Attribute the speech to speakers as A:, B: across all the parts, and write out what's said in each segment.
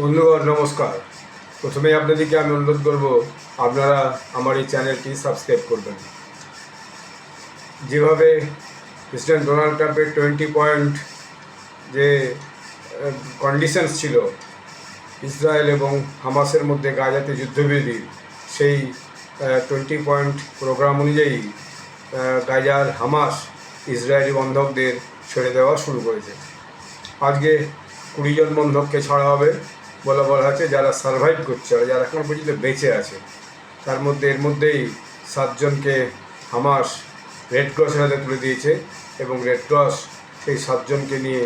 A: বন্ধুগণ, নমস্কার। প্রথমেই আপনাদেরকে আমি অনুরোধ করব, আপনারা আমার এই চ্যানেলটি সাবস্ক্রাইব করবেন। যেভাবে প্রেসিডেন্ট ডোনাল্ড ট্রাম্পের টোয়েন্টি পয়েন্ট যে কন্ডিশনস ছিল, ইসরায়েল এবং হামাসের মধ্যে গাজাতে যুদ্ধবিরতির সেই টোয়েন্টি পয়েন্ট প্রোগ্রাম অনুযায়ী গাজার হামাস ইসরায়েলি বন্ধকদের ছেড়ে দেওয়া শুরু করেছে। আজকে কুড়ি জন বন্ধককে ছাড়া হবে। বলে বলা হচ্ছে যারা সার্ভাইভ করছে আর যারা এখন পর্যন্ত বেঁচে আছে, তার মধ্যে, এর মধ্যেই সাতজনকে হামাস রেড ক্রসের হাতে তুলে দিয়েছে এবং রেড ক্রস সেই সাতজনকে নিয়ে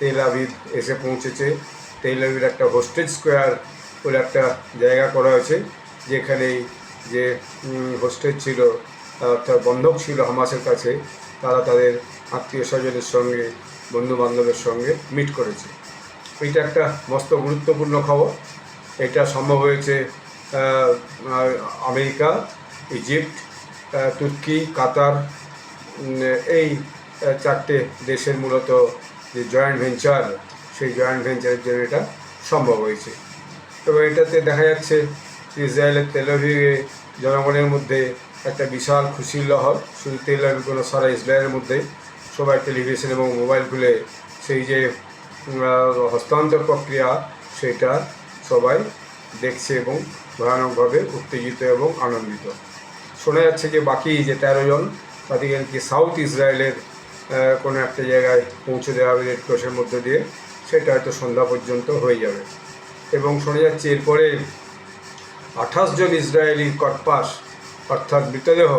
A: তেল আবিদ এসে পৌঁছেছে। তেল আবিবের একটা হোস্টেজ স্কোয়ার বলে একটা জায়গা করা হয়েছে, যেখানে যে হোস্টেজ ছিল অর্থাৎ বন্ধক ছিল হামাসের কাছে, তারা তাদের আত্মীয় স্বজনের সঙ্গে বন্ধু বান্ধবের সঙ্গে মিট করেছে। এটা একটা মস্ত গুরুত্বপূর্ণ খবর। এটা সম্ভব হয়েছে আমেরিকা, ইজিপ্ট তুর্কি, কাতার এই চারটে দেশের মূলত যে জয়েন্ট ভেঞ্চার, সেই জয়েন্ট ভেঞ্চারের জন্য এটা সম্ভব হয়েছে। এবং এটাতে দেখা যাচ্ছে ইসরায়েলের তেলভিভে জনগণের মধ্যে একটা বিশাল খুশির লহর। শুধু তেল কোনো সারা ইসরায়েলের মধ্যে সবাই টেলিভিশন এবং মোবাইল খুলে সেই যে হস্তান্তর প্রক্রিয়া সেটা সবাই দেখছে এবং ভয়ানকভাবে উত্তেজিত এবং আনন্দিত। শোনা যাচ্ছে যে বাকি যে তেরো জন তাদেরকে সাউথ ইসরায়েলের কোনো একটা জায়গায় পৌঁছে দেওয়া হবে রেড ক্রসের মধ্য দিয়ে? সেটা হয়তো সন্ধ্যা পর্যন্ত হয়ে যাবে। এবং শোনা যাচ্ছে এরপরে আঠাশ জন ইসরায়েলি কটপাস অর্থাৎ মৃতদেহ,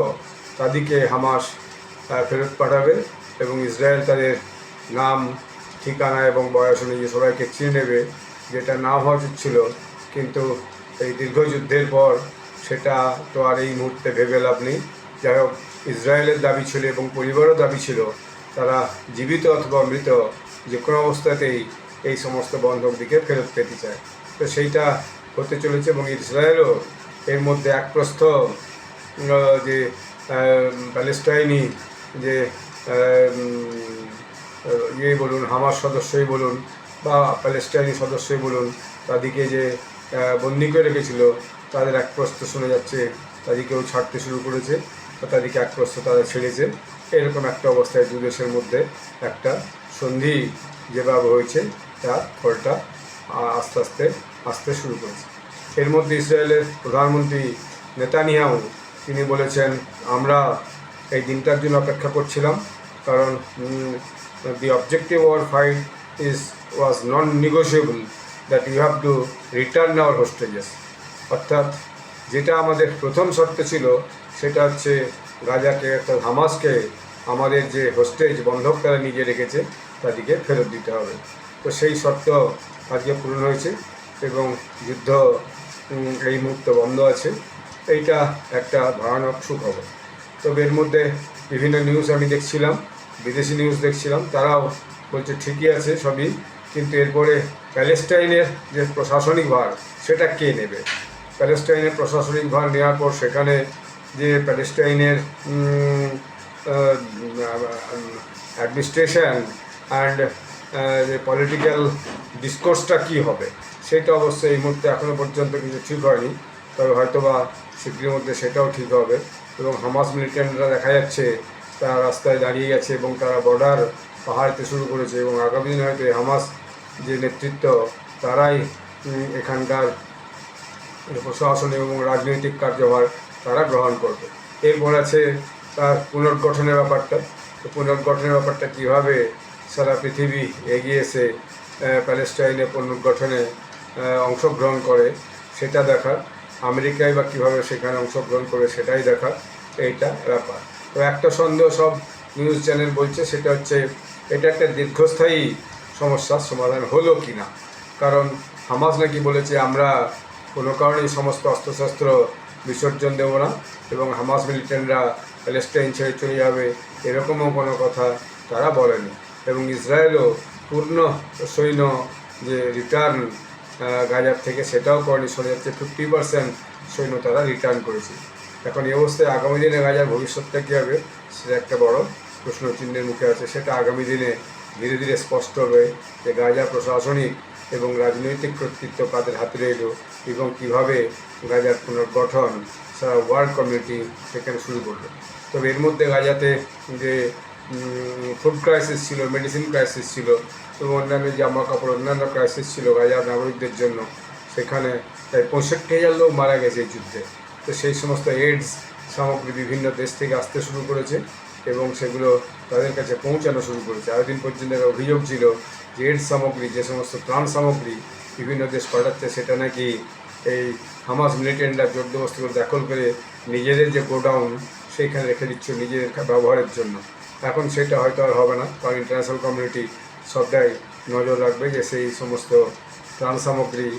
A: তাদেরকে হামাস ফেরত পাঠাবে এবং ইসরায়েল তাদের নাম ঠিকানা এবং বয়স অনুযায়ী সবাইকে চিনে নেবে, যেটা না হওয়া উচিত ছিল। কিন্তু এই দীর্ঘ যুদ্ধের পর সেটা তো আর এই মুহূর্তে ভেবে লাভ নেই। যাই হোক, ইসরায়েলের দাবি ছিল এবং পরিবারও দাবি ছিল, তারা জীবিত অথবা মৃত যে কোনো অবস্থাতেই এই সমস্ত বন্ধক দিকে ফেরত পেতে চায়। তো সেইটা হতে চলেছে এবং ইসরায়েলও এর মধ্যে এক প্রস্থ যে প্যালেস্টাইনি যে ইয়ে বলুন হামার সদস্যই বলুন বা প্যালেস্টাইনি সদস্যই বলুন, তাদেরকে যে বন্দি করে রেখেছিল, তাদের এক প্রস্থ শোনা যাচ্ছে, তাদেরকেও ছাড়তে শুরু করেছে বা তাদেরকে এক প্রস্থ তারা ছেড়েছে। এরকম একটা অবস্থায় দু দেশের মধ্যে একটা সন্ধি যেভাবে হয়েছে তার ফলটা আস্তে আস্তে আসতে শুরু করেছে। এর মধ্যে ইসরায়েলের প্রধানমন্ত্রী নেতানিয়াহু, তিনি বলেছেন, আমরা এই দিনটার জন্য অপেক্ষা করছিলাম, কারণ the objective war fight is was non negotiable that you have to return our hostages অর্থাৎ, যেটা আমাদের প্রথম শর্ত ছিল, সেটা হচ্ছে গাজাকে অর্থাৎ হামাসকে আমাদের যে হোস্টেজ বন্ধক তারা নিজে রেখেছে, তাদেরকে ফেরত দিতে হবে। তো সেই শর্ত আজকে পূরণ হয়েছে এবং যুদ্ধ এই মুহূর্তে বন্ধ আছে। এইটা একটা ভয়ানক সুখবর। তবে এর মধ্যে বিভিন্ন নিউজ আমি দেখছিলাম। বিদেশি নিউজ দেখছিলাম, তারাও বলছে ঠিকই আছে সবই, কিন্তু এরপরে প্যালেস্টাইনের যে প্রশাসনিক ভার, সেটা কে নেবে? প্যালেস্টাইনের প্রশাসনিক ভার নেওয়ার পর সেখানে যে প্যালেস্টাইনের অ্যাডমিনিস্ট্রেশন অ্যান্ড যে পলিটিক্যাল ডিসকোর্সটা কী হবে, সেটা অবশ্যই এই মুহূর্তে এখনও পর্যন্ত কিছু ঠিক হয়নি, তবে হয়তোবা শীঘ্রের মধ্যে সেটাও ঠিক হবে। এবং হামাস মিলিটেন্টরা দেখা যাচ্ছে তারা রাস্তায় দাঁড়িয়ে গেছে এবং তারা বর্ডার পাহাড়তে শুরু করেছে এবং আগামী দিনে হয়তো হামাস যে নেতৃত্ব, তারাই এখানকার প্রশাসন এবং রাজনৈতিক কার্যভার তারা গ্রহণ করবে। এরপর আছে তার পুনর্গঠনের ব্যাপারটা। তো পুনর্গঠনের ব্যাপারটা কীভাবে সারা পৃথিবী এগিয়ে এসে প্যালেস্টাইনে পুনর্গঠনে অংশগ্রহণ করে সেটা দেখা। আমেরিকায় বা কীভাবে সেখানে অংশগ্রহণ করে সেটাই দেখা। এইটা ব্যাপার। তো একটা সন্দেহ সব নিউজ চ্যানেল বলছে, সেটা হচ্ছে এটা একটা দীর্ঘস্থায়ী সমস্যার সমাধান হলো কি না কারণ হামাস নাকি বলেছে, আমরা কোনো কারণেই সমস্ত অস্ত্রশস্ত্র বিসর্জন দেব না এবং হামাস মিলিটেন্টরা প্যালেস্টাইন ছেড়ে চলে যাবে, এরকমও কোনো কথা তারা বলেনি। এবং ইসরায়েলও পূর্ণ সৈন্য যে রিটার্ন গাজার থেকে সেটাও করেনি শোনা যাচ্ছে। ফিফটি পার্সেন্ট সৈন্য তারা রিটার্ন করেছে। এখন এই অবস্থায় আগামী দিনে গাজার ভবিষ্যৎটা কী হবে, সেটা একটা বড় প্রশ্ন চিহ্নের মুখে আছে। সেটা আগামী দিনে ধীরে ধীরে স্পষ্ট হবে যে গাজা প্রশাসনিক এবং রাজনৈতিক কর্তৃত্ব কাদের হাতে রইল এবং কীভাবে গাজার পুনর্গঠন সারা ওয়ার্ল্ড কমিউনিটি সেখানে শুরু করল তবে এর মধ্যে গাজাতে যে ফুড ক্রাইসিস ছিল মেডিসিন ক্রাইসিস ছিল, এবং অন্যান্য জামা কাপড় অন্যান্য ক্রাইসিস ছিল গাজার নাগরিকদের জন্য, সেখানে প্রায় পঁয়ষট্টি হাজার লোক মারা গেছে এই যুদ্ধে। তো সেই সমস্ত এইডস সামগ্রী বিভিন্ন দেশ থেকে আসতে শুরু করেছে এবং সেগুলো তাদের কাছে পৌঁছানো শুরু করেছে। এতদিন পর্যন্ত অভিযোগ ছিল যে এইডস সামগ্রী, যে সমস্ত ত্রাণ সামগ্রী বিভিন্ন দেশ পাঠাচ্ছে, সেটা নাকি এই হামাস মিলিটেন্টরা জোরদবস্তি করে দখল করে নিজেদের যে গোডাউন, সেইখানে রেখে দিচ্ছে নিজেদের ব্যবহারের জন্য। এখন সেটা হয়তো আর হবে না, কারণ ইন্টারন্যাশনাল কমিউনিটি সবটাই নজর রাখবে যে সেই সমস্ত ত্রাণ সামগ্রী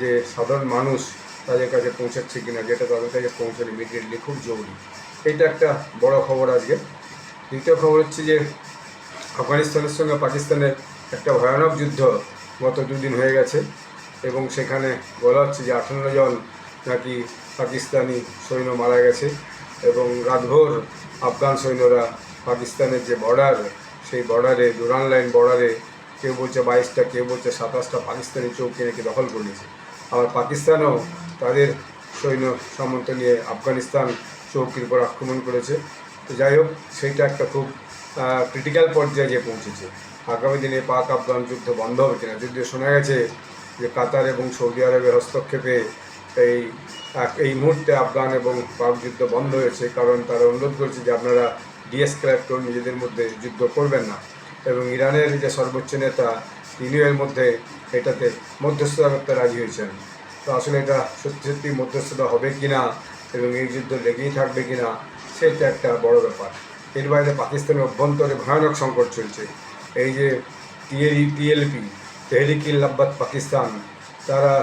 A: যে সাধারণ মানুষ তাদের কাছে পৌঁছাচ্ছে কিনা, যেটা তাদের কাছে পৌঁছানো ইমিডিয়েটলি খুব জরুরি। এটা একটা বড় খবর আজকে। দ্বিতীয় খবর হচ্ছে যে, আফগানিস্তানের সঙ্গে পাকিস্তানের একটা ভয়ানক যুদ্ধ গত দুদিন হয়ে গেছে এবং সেখানে বলা হচ্ছে যে আঠান্ন জন নাকি পাকিস্তানি সৈন্য মারা গেছে এবং রাতভর আফগান সৈন্যরা পাকিস্তানের যে বর্ডার সেই বর্ডারে ডুরান লাইন বর্ডারে কেউ বলছে বাইশটা, কেউ বলছে সাতাশটা পাকিস্তানি চৌকি নাকি দখল করে নিয়েছে আবার পাকিস্তানও তাদের সৈন্য সামন্ত নিয়ে আফগানিস্তান চৌকির উপর আক্রমণ করেছে। তো যাই হোক, সেইটা একটা খুব ক্রিটিক্যাল পর্যায়ে যে পৌঁছেছে। আগামী দিনে পাক আফগান যুদ্ধ বন্ধ হবে কিনা যুদ্ধে শোনা গেছে যে কাতার এবং সৌদি আরবের হস্তক্ষেপে এই এই মুহূর্তে আফগান এবং পাক যুদ্ধ বন্ধ হয়েছে। কারণ তারা অনুরোধ করেছে যে আপনারা ডিএসক্রাইব করুন নিজেদের মধ্যে যুদ্ধ করবেন না। এবং ইরানের যে সর্বোচ্চ নেতা, তিনিও এর মধ্যে এটাতে মধ্যস্থতা করতে রাজি হয়েছেন। আসলে এটা সত্যি সত্যি মধ্যস্থতা হবে কি না এবং এই যুদ্ধ লেগেই থাকবে কি না সেটা একটা বড় ব্যাপার। এর বাইরে পাকিস্তানের অভ্যন্তরে ভয়ানক সংকট চলছে। এই যে টিএলই টিএলপি তেহরিকি লাব্বাত পাকিস্তান, তারা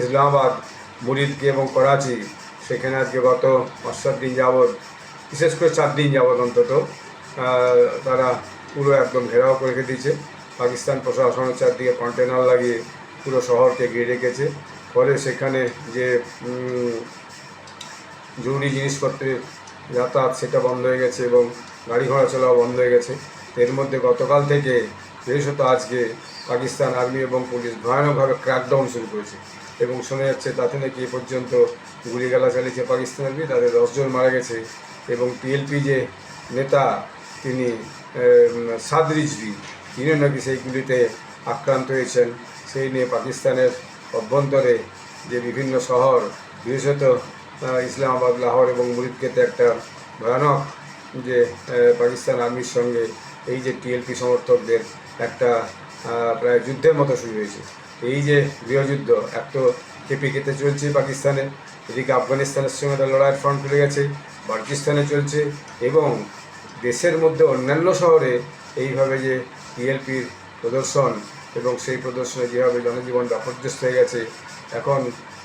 A: ইসলামাবাদ, মুরিদকে এবং করাচি, সেখানে আজকে গত পাঁচ সাত দিন যাবৎ, বিশেষ করে চার দিন যাবৎ অন্তত তারা পুরো একদম ঘেরাও করে রেখে দিয়েছে। পাকিস্তান প্রশাসনের চারদিকে কন্টেনার লাগিয়ে পুরো শহরকে ঘিরে রেখেছে। ফলে সেখানে যে জরুরি জিনিসপত্রের যাতায়াত সেটা বন্ধ হয়ে গেছে এবং গাড়ি ঘোড়া চলাও বন্ধ হয়ে গেছে। এর মধ্যে গতকাল থেকে বিশেষত আজকে পাকিস্তান আর্মি এবং পুলিশ ভয়ানকভাবে ক্র্যাকডাউন শুরু করেছে এবং শোনা যাচ্ছে তাতে নাকি এ পর্যন্ত গুলিগালা চালিয়েছে পাকিস্তান আর্মি তাদের দশজন মারা গেছে এবং টিএলপি যে নেতা তিনি উম, সাদ রিজভি তিনিও নাকি সেই গুলিতে আক্রান্ত হয়েছেন, সেই নিয়ে পাকিস্তানের অভ্যন্তরে যে বিভিন্ন শহর, বিশেষত ইসলামাবাদ, লাহোর এবং মুরিদকেতে একটা ভয়ানক যে পাকিস্তান আর্মির সঙ্গে এই যে টিএলপি সমর্থকদের একটা প্রায় যুদ্ধের মতো শুরু হয়েছে। এই যে গৃহযুদ্ধ, এক তো কেঁপে কেটে চলছে পাকিস্তানে, এদিকে আফগানিস্তানের সঙ্গে একটা লড়াইয়ের ফ্রন্ট খুলে গেছে, বালুচিস্তানে চলছে এবং দেশের মধ্যে অন্যান্য শহরে এইভাবে যে টিএলপির প্রদর্শন এবং সেই প্রদর্শনে যেভাবে জনজীবন বিপর্যস্ত হয়ে গেছে, এখন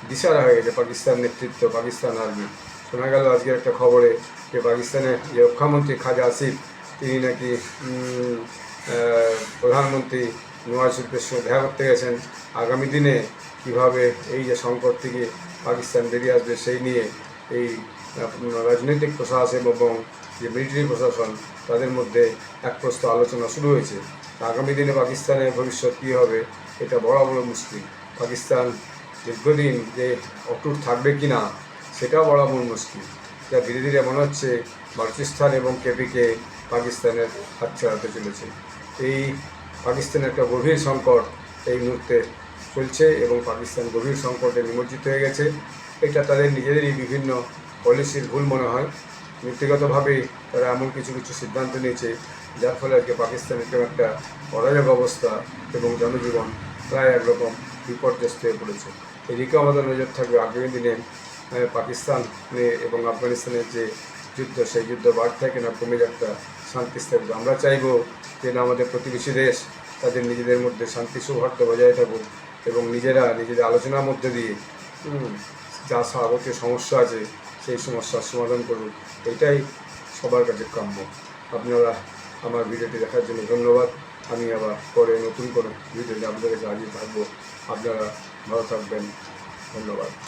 A: দিশারা হয়ে গেছে পাকিস্তান নেতৃত্ব, পাকিস্তান আর্মি। শোনা গেল আজকের একটা খবরে যে পাকিস্তানের যে রক্ষামন্ত্রী খাজা আসিফ, তিনি নাকি প্রধানমন্ত্রী নওয়াজ শরীফের সঙ্গে দেখা করতে গেছেন। আগামী দিনে কীভাবে এই যে সংকট থেকে পাকিস্তান বেরিয়ে আসবে সেই নিয়ে এই রাজনৈতিক প্রশাসন এবং যে মিলিটারি প্রশাসন, তাদের মধ্যে এক প্রস্ত আলোচনা শুরু হয়েছে। আগামী দিনে পাকিস্তানের ভবিষ্যৎ কী হবে, এটা বড় বড় মুশকিল। পাকিস্তান দীর্ঘদিন যে অটুট থাকবে কি না, সেটাও বড় বড় মুশকিল। যা ধীরে ধীরে মনে হচ্ছে বালুচিস্তান এবং কেপিকে পাকিস্তানের হাত ছাড়াতে চলেছে। এই পাকিস্তানের একটা গভীর সংকট এই মুহূর্তে চলছে এবং পাকিস্তান গভীর সংকটে নিমজ্জিত হয়ে গেছে। এটা তাদের নিজেদেরই বিভিন্ন পলিসির ভুল মনে হয়। নীতিগতভাবেই তারা এমন কিছু কিছু সিদ্ধান্ত নিয়েছে যার ফলে আজকে পাকিস্তানের এরকম একটা অরাজক অবস্থা এবং জনজীবন প্রায় একরকম বিপর্যস্ত হয়ে পড়েছে। এদিকেও আমাদের নজর থাকবে আগামী দিনে পাকিস্তান এবং আফগানিস্তানের যে যুদ্ধ, সেই যুদ্ধ বাড়তে থাকে না কমে তা শান্তি স্থাপিত আমরা চাইব যে না আমাদের প্রতিবেশী দেশ তাদের নিজেদের মধ্যে শান্তি সৌহার্দ্য বজায় থাকুক এবং নিজেরা নিজেদের আলোচনার মধ্যে দিয়ে যা স্বাগতীয় সমস্যা আছে সেই সমস্যার সমাধান করুন এটাই সবার কাছে কাম্য। আপনারা আমার ভিডিওটি দেখার জন্য ধন্যবাদ। আমি আবার পরে নতুন করে ভিডিওটি আপনাদের কাছে হাজির থাকব। আপনারা ভালো থাকবেন। ধন্যবাদ।